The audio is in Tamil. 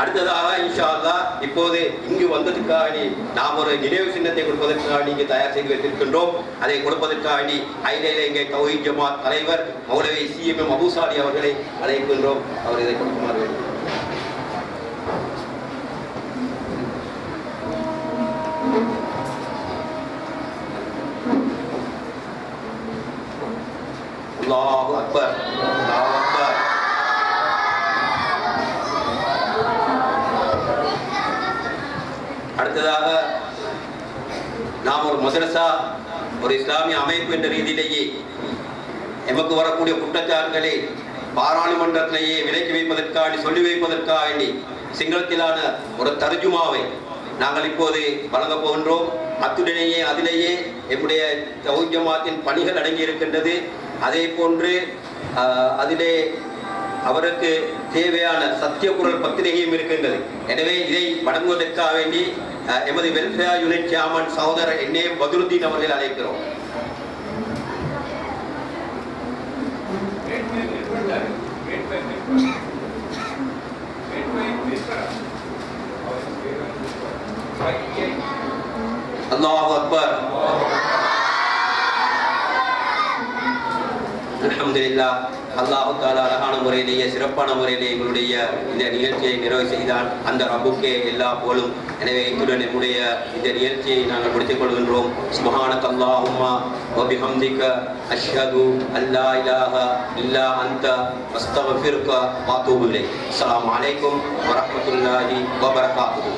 அடுத்ததாக இன்ஷா இப்போது இங்கு வந்ததுக்காக நாம் ஒரு நினைவு சின்னத்தை கொடுப்பதற்காக இங்கு தயார் செய்து வைத்திருக்கின்றோம். அதை கொடுப்பதற்காக ஐநில இங்கே கௌஹி ஜமாத் தலைவர் மௌலவி எம் அபுசாலி அவர்களை அழைக்கின்றோம். அவர் இதை கொடுக்குமாறு வேண்டும் அல்லாஹு அக்பர். அல்லாஹு. அடுத்ததாக நாம் ஒரு மதரசா ஒரு இஸ்லாமிய அமைப்பு என்ற ரீதியிலேயே எமக்கு வரக்கூடிய குற்றச்சாட்டுகளை பாராளுமன்றத்திலேயே விலக்கி வைப்பதற்காக சொல்லி வைப்பதற்காக சிங்களத்திலான ஒரு தர்ஜுமாவை நாங்கள் இப்போது வழங்கப் போகின்றோம். அத்துடனேயே அதிலேயே எம்முடைய தௌஹீத் ஜமாத்தின் பணிகள் அடங்கி இருக்கின்றது அதே போன்று அதிலே அவருக்கு தேவையான சத்திய குரல் பத்திரிகையும் இருக்கின்றது. எனவே இதை வழங்குவதற்காக வேண்டி அஹ், எமது வெல்ஃபேர் யூனிட் சேர்மன் சகோதரர் என்னே பதுருதீன் அவர்கள் அழைக்கிறோம். அல்லாஹ் அக்பர். அலமதுல்லா அல்லாஹு தாலா அழகான முறையிலேயே சிறப்பான முறையிலே எங்களுடைய இந்த நிகழ்ச்சியை நிறைவு செய்தால் அந்த ரபுக்கே எல்லா போலும் எனவே இத்துடன் நம்முடைய இந்த நிகழ்ச்சியை நாங்கள் முடித்துக் கொள்கின்றோம். சுபஹானக அல்லாஹும்மா வபிஹம்திக அஷ்ஹது அல்லா இலாஹ இல்லா அன்த அஸ்தக்ஃபிருக வ அத்தூபு இலைக். அஸ்ஸலாமு அலைக்கும் வரஹ்மத்துல்லாஹி வ பரகாத்துஹு